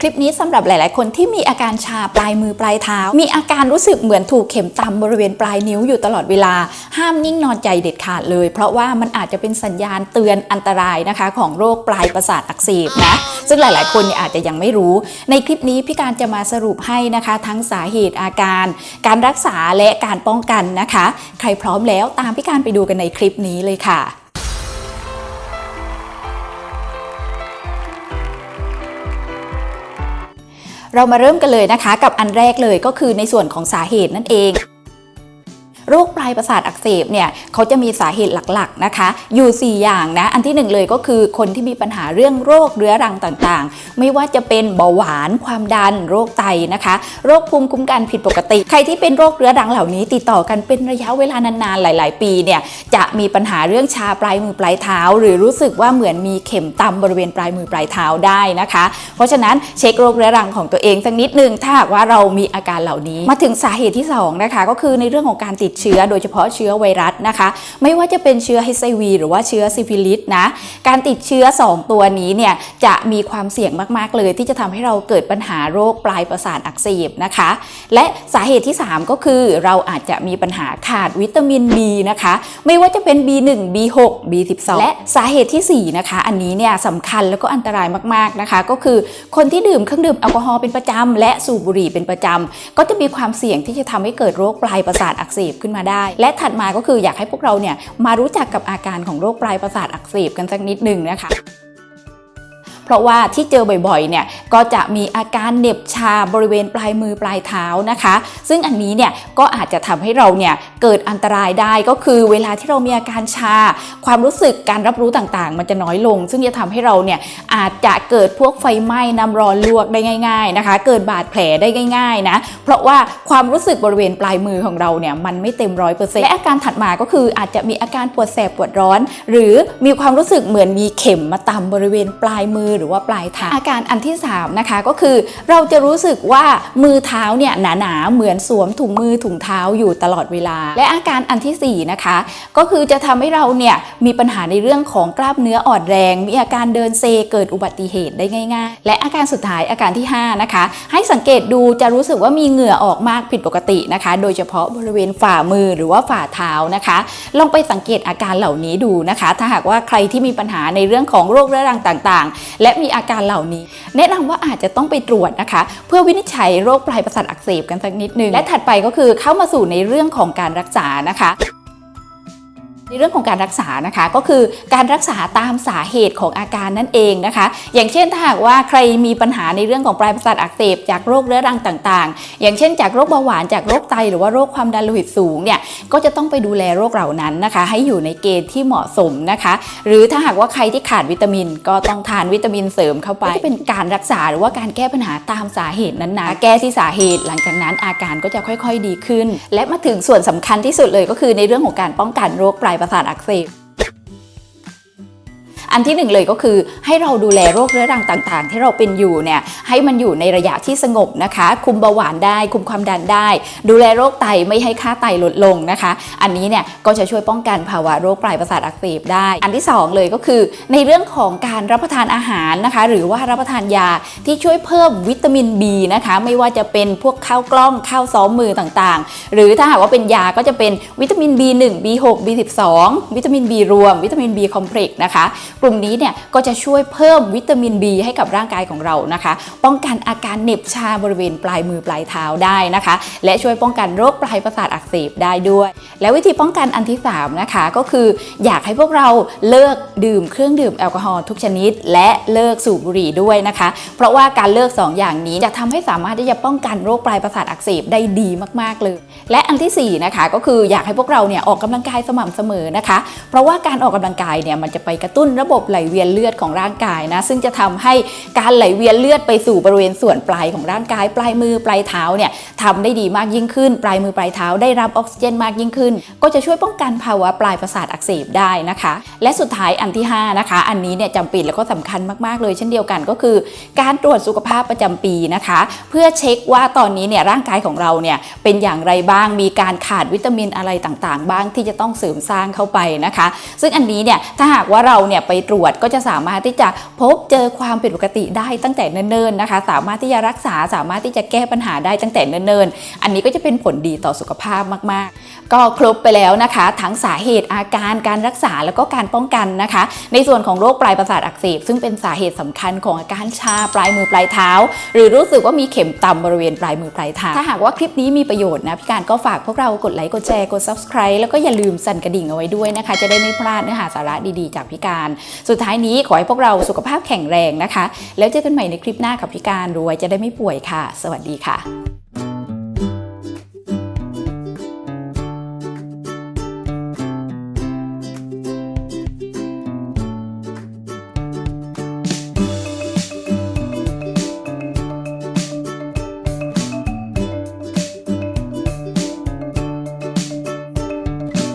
คลิปนี้สำหรับหลาย ๆ คนที่มีอาการชาปลายมือปลายเท้า มีอาการรู้สึกเหมือนถูกเข็มตำบริเวณปลายนิ้วอยู่ตลอดเวลา ห้ามนิ่งนอนใจเด็ดขาดเลย เพราะว่ามันอาจจะเป็นสัญญาณเตือนอันตรายนะคะ ของโรคปลายประสาทอักเสบนะ ซึ่งหลาย ๆ คนอาจจะยังไม่รู้ ในคลิปนี้พี่การจะมาสรุปให้นะคะ ทั้งสาเหตุอาการ การรักษาและการป้องกันนะคะ ใครพร้อมแล้วตามพี่การไปดูกันในคลิปนี้เลยค่ะ เรามาเริ่มกันเลยนะคะ กับอันแรกเลยก็คือในส่วนของสาเหตุนั่นเอง โรคปลายประสาทอักเสบเนี่ยเขาจะมีสาเหตุหลักๆนะคะอยู่ 4 อย่างนะ อันที่หนึ่งเลยก็คือคนที่มีปัญหาเรื่องโรคเรื้อรังต่างๆ ไม่ว่าจะเป็นเบาหวานความดัน โรคไตนะคะ โรคภูมิคุ้มกันผิดปกติ ใครที่เป็นโรคเรื้อรังเหล่านี้ ติดต่อกันเป็นระยะเวลานานๆหลาย ๆ ปีเนี่ยจะมีปัญหาเรื่องชาปลายมือปลายเท้า หรือรู้สึกว่าเหมือนมีเข็มตำบริเวณปลายมือปลายเท้าได้นะคะ เพราะฉะนั้นเช็คโรคเรื้อรังของตัวเองสักนิดนึงถ้าหากว่าเรามีอาการเหล่านี้มาถึงสาเหตุที่สองนะคะก็คือในเรื่องของการติดเชื้อโดยเฉพาะเชื้อไวรัสนะคะ ไม่ว่าจะเป็นเชื้อ HIV หรือว่าเชื้อซิฟิลิสนะ การติดเชื้อ 2 ตัวนี้เนี่ยจะมีความเสี่ยงมากๆเลย ที่จะทำให้เราเกิดปัญหาโรคปลายประสาทอักเสบนะคะ และสาเหตุที่ 3 ก็คือเราอาจจะมีปัญหาขาดวิตามิน B นะคะ ไม่ว่าจะเป็น B1 B6 B12 และสาเหตุทีสี่ 4 นะคะ อันนี้เนี่ยสำคัญแล้วก็อันตรายมากๆนะคะ ก็คือคนที่ดื่มเครื่องดื่มแอลกอฮอล์เป็นประจำและสูบบุหรี่เป็นประจำก็จะมีความเสี่ยงที่จะทำให้เกิดโรคปลายประสาทอักเสบขึ้นมาได้ และถัดมาก็คืออยากให้พวกเราเนี่ยมารู้จักกับอาการของโรคปลายประสาทอักเสบกันสักนิดหนึ่งนะคะ เพราะว่าที่เจอบ่อยๆเนี่ยก็จะมีอาการเหน็บชาบริเวณปลายมือปลายเท้านะคะ ซึ่งอันนี้เนี่ยก็อาจจะทำให้เราเนี่ยเกิดอันตรายได้ก็คือเวลาที่เรามีอาการชา ความรู้สึกการรับรู้ต่างๆ มันจะน้อยลง ซึ่งจะทำให้เราเนี่ยอาจจะเกิดพวกไฟไหม้น้ำร้อนลวกได้ง่าย ๆนะคะ เกิดบาดแผลได้ง่ายๆนะเพราะว่าความรู้สึกบริเวณปลายมือของเราเนี่ยมันไม่เต็มร้อยเปอร์เซ็นต์และอาการถัดมาก็คืออาจจะมีอาการปวดแสบปวดร้อน หรือมีความรู้สึกเหมือนมีเข็มมาตำบริเวณปลายมือหรือว่าปลายเท้าอาการอันที่3นะคะก็คือเราจะรู้สึกว่ามือเท้าเนี่ยหนาๆเหมือนสวมถุงมือถุงเท้าอยู่ตลอดเวลา และอาการอันที่4นะคะก็คือจะทำให้เราเนี่ยมีปัญหาในเรื่องของกล้ามเนื้ออ่อนแรง มีอาการเดินเซเกิดอุบัติเหตุได้ง่ายๆ และอาการสุดท้ายอาการที่ 5 นะคะ ให้สังเกตดูจะรู้สึกว่ามีเหงื่อออกมากผิดปกตินะคะ โดยเฉพาะบริเวณฝ่ามือหรือว่าฝ่าเท้านะคะ ลองไปสังเกตอาการเหล่านี้ดูนะคะ ถ้าหากว่าใครที่มีปัญหาในเรื่องของโรคเรื้อรังต่างๆ และและมีอาการเหล่านี้ แนะนำว่าอาจจะต้องไปตรวจนะคะ เพื่อวินิจฉัยโรคปลายประสาทอักเสบกันสักนิดนึงและถัดไปก็คือเข้ามาสู่ในเรื่องของการรักษานะคะ ในเรื่องของการรักษานะคะก็คือการรักษาตามสาเหตุของอาการนั่นเองนะคะ อย่างเช่นถ้าหากว่าใครมีปัญหาในเรื่องของปลายประสาทอักเสบจากโรคเรื้อรังต่างๆ อย่างเช่น จากโรคเบาหวานจากโรคไตหรือว่าโรคความดันโลหิตสูงเนี่ยก็จะต้องไปดูแลโรคเหล่านั้นนะคะ ให้อยู่ในเกณฑ์ที่เหมาะสมนะคะ หรือถ้าหากว่าใครที่ขาดวิตามิน ก็ต้องทานวิตามินเสริมเข้าไปก็จะเป็นการรักษาหรือว่าการแก้ปัญหาตามสาเหตุนั้นนะแก้ที่สาเหตุหลังจากนั้นอาการก็จะค่อยๆดีขึ้น และมาถึงส่วนสำคัญที่สุดเลยก็คือในเรื่องของการป้องกันโรคปลายประสาทอักเสบ อันที่หนึ่งเลยก็คือให้เราดูแลโรคเรื้อรังต่าง ๆ ที่เราเป็นอยู่เนี่ยให้มันอยู่ในระยะที่สงบนะคะ คุมเบาหวานได้ คุมความดันได้ ดูแลโรคไตไม่ให้ค่าไตลดลงนะคะ อันนี้เนี่ยก็จะช่วยป้องกันภาวะโรคปลายประสาทอักเสบได้ อันที่สองเลยก็คือ ในเรื่องของการรับประทานอาหารนะคะ หรือว่ารับประทานยาที่ช่วยเพิ่มวิตามิน B นะคะ ไม่ว่าจะเป็นพวกข้าวกล้องข้าวซ้อมมือต่างๆ หรือถ้าหากว่าเป็นยาก็จะเป็นวิตามิน B1 B6 B12 วิตามิน B รวม วิตามิน B คอมเพล็กซ์นะคะกลุ่มนี้เนี่ยก็จะช่วยเพิ่มวิตามิน B ให้กับร่างกายของเรานะคะ ป้องกันอาการเหน็บชาบริเวณปลายมือปลายเท้าได้นะคะ และช่วยป้องกันโรคปลายประสาทอักเสบได้ด้วย และวิธีป้องกันอันที่ 3 นะคะ ก็คืออยากให้พวกเราเลิกดื่มเครื่องดื่มแอลกอฮอล์ทุกชนิด และเลิกสูบบุหรี่ด้วยนะคะ เพราะว่าการเลิก 2 อย่างนี้จะทำให้สามารถที่จะป้องกันโรคปลายประสาทอักเสบได้ดีมากๆเลย และอันที่สี่นะคะก็คืออยากให้พวกเราเนี่ยออกกำลังกายสม่ำเสมอนะคะ เพราะว่าการออกกำลังกายเนี่ยมันจะไปกระตุ้นระบบไหลเวียนเลือดของร่างกายนะซึ่งจะทำให้การไหลเวียนเลือดไปสู่บริเวณส่วนปลายของร่างกาย ปลายมือปลายเท้าเนี่ยทำได้ดีมากยิ่งขึ้น ปลายมือปลายเท้าได้รับออกซิเจนมากยิ่งขึ้น ก็จะช่วยป้องกันภาวะปลายประสาทอักเสบได้นะคะ และสุดท้ายอันที่ห้านะคะ อันนี้เนี่ยจำเป็นแล้วก็สำคัญมากๆเลย เช่นเดียวกันก็คือ การตรวจสุขภาพประจำปีนะคะ เพื่อเช็คว่าตอนนี้เนี่ยร่างกายของเราเนี่ยเป็นอย่างไรบ้างมีการขาดวิตามินอะไรต่างๆ บ้างที่จะต้องเสริมสร้างเข้าไปนะคะ ซึ่งอันนี้เนี่ยถ้าหากว่าเราเนี่ยไปตรวจก็จะสามารถที่จะพบเจอความผิดปกติได้ตั้งแต่เนิ่นๆนะคะ สามารถที่จะรักษาสามารถที่จะแก้ปัญหาได้ตั้งแต่เนิ่นๆ อันนี้ก็จะเป็นผลดีต่อสุขภาพมากๆ ก็ครบไปแล้วนะคะ ทั้งสาเหตุอาการการรักษาแล้วก็การป้องกันนะคะ ในส่วนของโรคปลายประสาทอักเสบซึ่งเป็นสาเหตุสำคัญของอาการชาปลายมือปลายเท้า หรือรู้สึกว่ามีเข็มต่ำบริเวณปลายมือปลายเท้าถ้าหากว่าคลิปนี้มีประโยชน์นะพี่การก็ฝากพวกเรากดไลค์กดแชร์กด subscribe แล้วก็อย่าลืมสั่นกระดิ่งเอาไว้ด้วยนะคะ จะได้ไม่พลาดเนื้อหาสาระดีๆ จากพี่การสุดท้ายนี้ขอให้พวกเราสุขภาพแข็งแรงนะคะ แล้วเจอกันใหม่ในคลิปหน้ากับพี่การรวยจะได้ไม่ป่วยค่ะ สวัสดีค่ะ